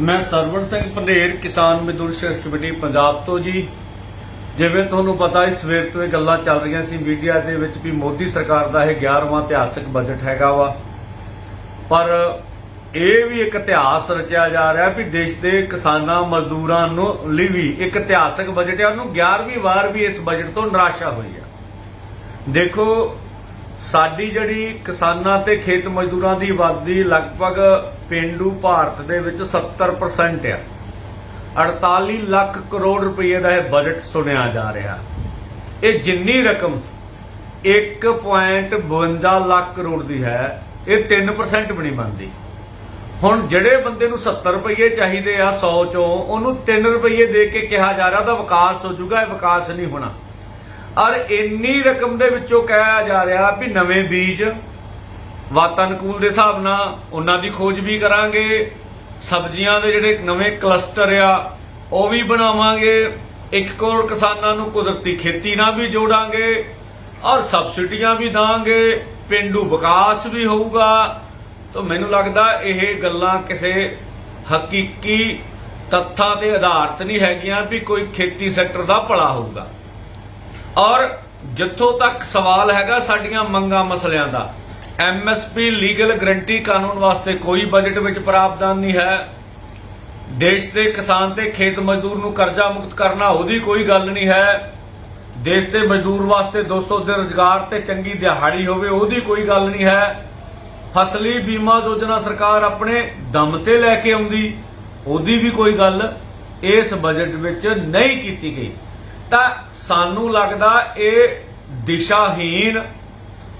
ਮੈਂ ਸਰਵਣ ਸਿੰਘ ਪੰਡੇਰ ਕਿਸਾਨ ਮਜ਼ਦੂਰ ਸੰਘਰਸ਼ ਕਮੇਟੀ, ਪੰਜਾਬ ਤੋਂ ਜੀ। ਜਿਵੇਂ ਤੁਹਾਨੂੰ ਪਤਾ ਹੈ ਸਵੇਰ ਤੋਂ ਇਹ ਗੱਲਾਂ ਚੱਲ ਰਹੀਆਂ ਸੀ ਮੀਡੀਆ ਦੇ ਵਿੱਚ ਵੀ ਮੋਦੀ ਸਰਕਾਰ ਦਾ ਇਹ 11ਵਾਂ ਇਤਿਹਾਸਕ ਬਜਟ ਹੈਗਾ ਵਾ। ਪਰ ਇਹ ਵੀ ਇੱਕ ਇਤਿਹਾਸ ਰਚਿਆ ਜਾ ਰਿਹਾ ਵੀ ਦੇਸ਼ ਦੇ ਕਿਸਾਨਾਂ, ਮਜ਼ਦੂਰਾਂ ਨੂੰ ਲਈ ਵੀ ਇੱਕ ਇਤਿਹਾਸਕ ਬਜਟ ਹੈ। ਉਹਨੂੰ 11ਵੀਂ ਵਾਰ ਵੀ ਇਸ ਬਜਟ ਤੋਂ ਨਿਰਾਸ਼ਾ ਹੋਈ ਆ। ਦੇਖੋ ਸਾਡੀ ਜਿਹੜੀ ਕਿਸਾਨਾਂ ਤੇ ਖੇਤ ਮਜ਼ਦੂਰਾਂ ਦੀ ਆਬਾਦੀ ਲਗਭਗ ਪਿੰਡੂ ਭਾਰਤ ਦੇ ਵਿੱਚ 70% ਆ। 48 ਲੱਖ ਕਰੋੜ ਰੁਪਏ ਦਾ ਇਹ ਬਜਟ ਸੁਣਿਆ ਜਾ ਰਿਹਾ। ਇਹ ਜਿੰਨੀ ਰਕਮ 1.52 ਲੱਖ ਕਰੋੜ ਦੀ ਹੈ, ਇਹ 3% ਵੀ ਨਹੀਂ ਬਣਦੀ। ਹੁਣ ਜਿਹੜੇ ਬੰਦੇ ਨੂੰ 70 ਰੁਪਏ ਚਾਹੀਦੇ ਆ 100 ਚੋਂ, ਉਹਨੂੰ 3 ਰੁਪਏ ਦੇ ਕੇ ਕਿਹਾ ਜਾ ਰਿਹਾ, ਉਹਦਾ ਵਿਕਾਸ ਹੋ ਜਾਊਗਾ, ਇਹ ਵਿਕਾਸ ਨਹੀਂ ਹੋਣਾ। ਔਰ ਇੰਨੀ ਰਕਮ ਦੇ ਵਿੱਚੋਂ ਕਿਹਾ ਜਾ ਰਿਹਾ ਵੀ ਨਵੇਂ ਬੀਜ ਵਾਤਾਨਕੂਲ ਦੇ ਹਿਸਾਬ ਨਾਲ ਉਹਨਾਂ ਦੀ ਖੋਜ ਵੀ ਕਰਾਂਗੇ, ਸਬਜ਼ੀਆਂ ਦੇ ਜਿਹੜੇ ਨਵੇਂ ਕਲਸਟਰ ਆ, ਉਹ ਵੀ ਬਣਾਵਾਂਗੇ 1 ਕਰੋੜ ਕਿਸਾਨਾਂ ਨੂੰ ਕੁਦਰਤੀ ਖੇਤੀ ਨਾਲ ਵੀ ਜੋੜਾਂਗੇ ਔਰ ਸਬਸਿਡੀਆਂ ਵੀ ਦਾਂਗੇ, ਪਿੰਡੂ ਵਿਕਾਸ ਵੀ ਹੋਊਗਾ। ਤਾਂ ਮੈਨੂੰ ਲੱਗਦਾ ਇਹ ਗੱਲਾਂ ਕਿਸੇ ਹਕੀਕੀ ਤੱਥਾਂ ਦੇ ਆਧਾਰਿਤ ਨਹੀਂ ਹੈਗੀਆਂ ਵੀ ਕੋਈ ਖੇਤੀ ਸੈਕਟਰ ਦਾ ਭਲਾ ਹੋਊਗਾ। ਔਰ ਜਿੱਥੋਂ ਤੱਕ ਸਵਾਲ ਹੈਗਾ ਸਾਡੀਆਂ ਮੰਗਾਂ ਮਸਲਿਆਂ ਦਾ ਐਮਐਸਪੀ ਲੀਗਲ ਗਰੰਟੀ ਕਾਨੂੰਨ ਵਾਸਤੇ ਕੋਈ ਬਜਟ ਵਿੱਚ ਪ੍ਰਾਵਧਾਨ ਨਹੀਂ ਹੈ। ਦੇਸ਼ ਦੇ ਕਿਸਾਨ ਤੇ ਖੇਤ ਮਜ਼ਦੂਰ ਨੂੰ ਕਰਜ਼ਾ ਮੁਕਤ ਕਰਨਾ ਉਹਦੀ ਕੋਈ ਗੱਲ ਨਹੀਂ ਹੈ। ਦੇਸ਼ ਦੇ ਮਜ਼ਦੂਰ ਵਾਸਤੇ 200 ਦਿਨ ਰੁਜ਼ਗਾਰ ਤੇ ਚੰਗੀ ਦਿਹਾੜੀ ਹੋਵੇ ਉਹਦੀ ਕੋਈ ਗੱਲ ਨਹੀਂ ਹੈ। ਫਸਲੀ ਬੀਮਾ ਯੋਜਨਾ ਸਰਕਾਰ ਆਪਣੇ ਦਮ ਤੇ ਲੈ ਕੇ ਆਉਂਦੀ, ਉਹਦੀ ਵੀ ਕੋਈ ਗੱਲ ਇਸ ਬਜਟ ਵਿੱਚ ਨਹੀਂ ਕੀਤੀ ਗਈ। ਤਾਂ ਸਾਨੂੰ ਲੱਗਦਾ ਇਹ ਦਿਸ਼ਾਹੀਨ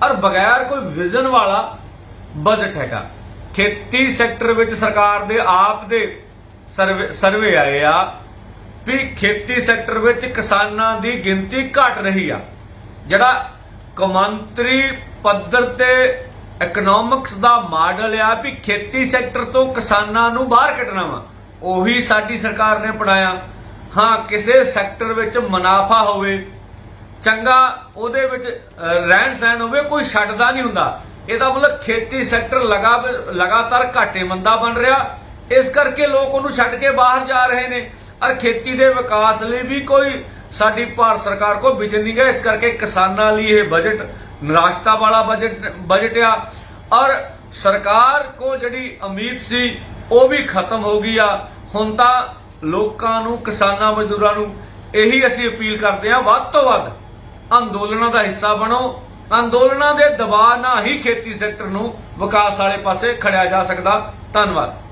ਔਰ ਬਗੈਰ ਕੋਈ ਵਿਜ਼ਨ ਵਾਲਾ ਬਜਟ ਹੈਗਾ। ਖੇਤੀ ਸੈਕਟਰ ਵਿੱਚ ਸਰਕਾਰ ਦੇ ਆਪ ਦੇ ਸਰਵੇ ਸਰਵੇ ਆਏ ਆ ਵੀ ਖੇਤੀ ਸੈਕਟਰ ਵਿੱਚ ਕਿਸਾਨਾਂ ਦੀ ਗਿਣਤੀ ਘਟ ਰਹੀ ਆ। ਜਿਹੜਾ ਕੌਮਾਂਤਰੀ ਪੱਧਰ ਤੇ ਇਕਨੋਮਿਕਸ ਦਾ ਮਾਡਲ ਆ ਵੀ ਖੇਤੀ ਸੈਕਟਰ ਤੋਂ ਕਿਸਾਨਾਂ ਨੂੰ ਬਾਹਰ ਕੱਢਣਾ ਵਾ, ਉਹੀ ਸਾਡੀ ਸਰਕਾਰ ਨੇ ਪੜਾਇਆ ਹਾਂ, ਕਿਸੇ ਸੈਕਟਰ ਵਿੱਚ ਮੁਨਾਫਾ ਹੋਵੇ, ਚੰਗਾ ਉਹਦੇ ਵਿੱਚ ਰਹਿਣ ਸਹਿਣ ਹੋਵੇ, ਕੋਈ ਛੱਡਦਾ ਨਹੀਂ ਹੁੰਦਾ। ਇਹਦਾ ਮਤਲਬ ਖੇਤੀ ਸੈਕਟਰ ਲਗਾ, ਲਗਾਤਾਰ ਘਾਟੇ ਬਣ ਰਿਹਾ। ਇਸ ਕਰਕੇ ਲੋਕ ਉਹਨੂੰ ਛੱਡ ਕੇ ਬਾਹਰ ਜਾ ਰਹੇ ਨੇ। ਔਰ ਖੇਤੀ ਦੇ ਵਿਕਾਸ ਲਈ ਵੀ ਕੋਈ ਸਾਡੀ ਭਾਰਤ ਸਰਕਾਰ ਕੋਲ ਵਿਜ਼ਨ ਨਹੀਂ ਹੈ। ਇਸ ਕਰਕੇ ਕਿਸਾਨਾਂ ਲਈ ਇਹ ਬਜਟ ਨਿਰਾਸ਼ਤਾ ਵਾਲਾ ਬਜਟ ਬਜਟ ਆ। ਔਰ ਸਰਕਾਰ ਕੋ ਜਿਹੜੀ ਉਮੀਦ ਸੀ, ਉਹ ਵੀ ਖਤਮ ਹੋ ਗਈ ਆ। ਹੁਣ ਤਾਂ ਲੋਕਾਂ ਨੂੰ, ਕਿਸਾਨਾਂ ਮਜ਼ਦੂਰਾਂ ਨੂੰ ਇਹੀ ਅਸੀਂ ਅਪੀਲ ਕਰਦੇ ਹਾਂ, ਵੱਧ ਤੋਂ ਵੱਧ ਅੰਦੋਲਨਾਂ ਦਾ ਹਿੱਸਾ ਬਣੋ। ਅੰਦੋਲਨਾਂ ਦੇ ਦਬਾਅ ਨਾਲ ਹੀ ਖੇਤੀ ਸੈਕਟਰ ਨੂੰ ਵਿਕਾਸ ਵਾਲੇ ਪਾਸੇ ਖੜਿਆ ਜਾ ਸਕਦਾ। ਧੰਨਵਾਦ।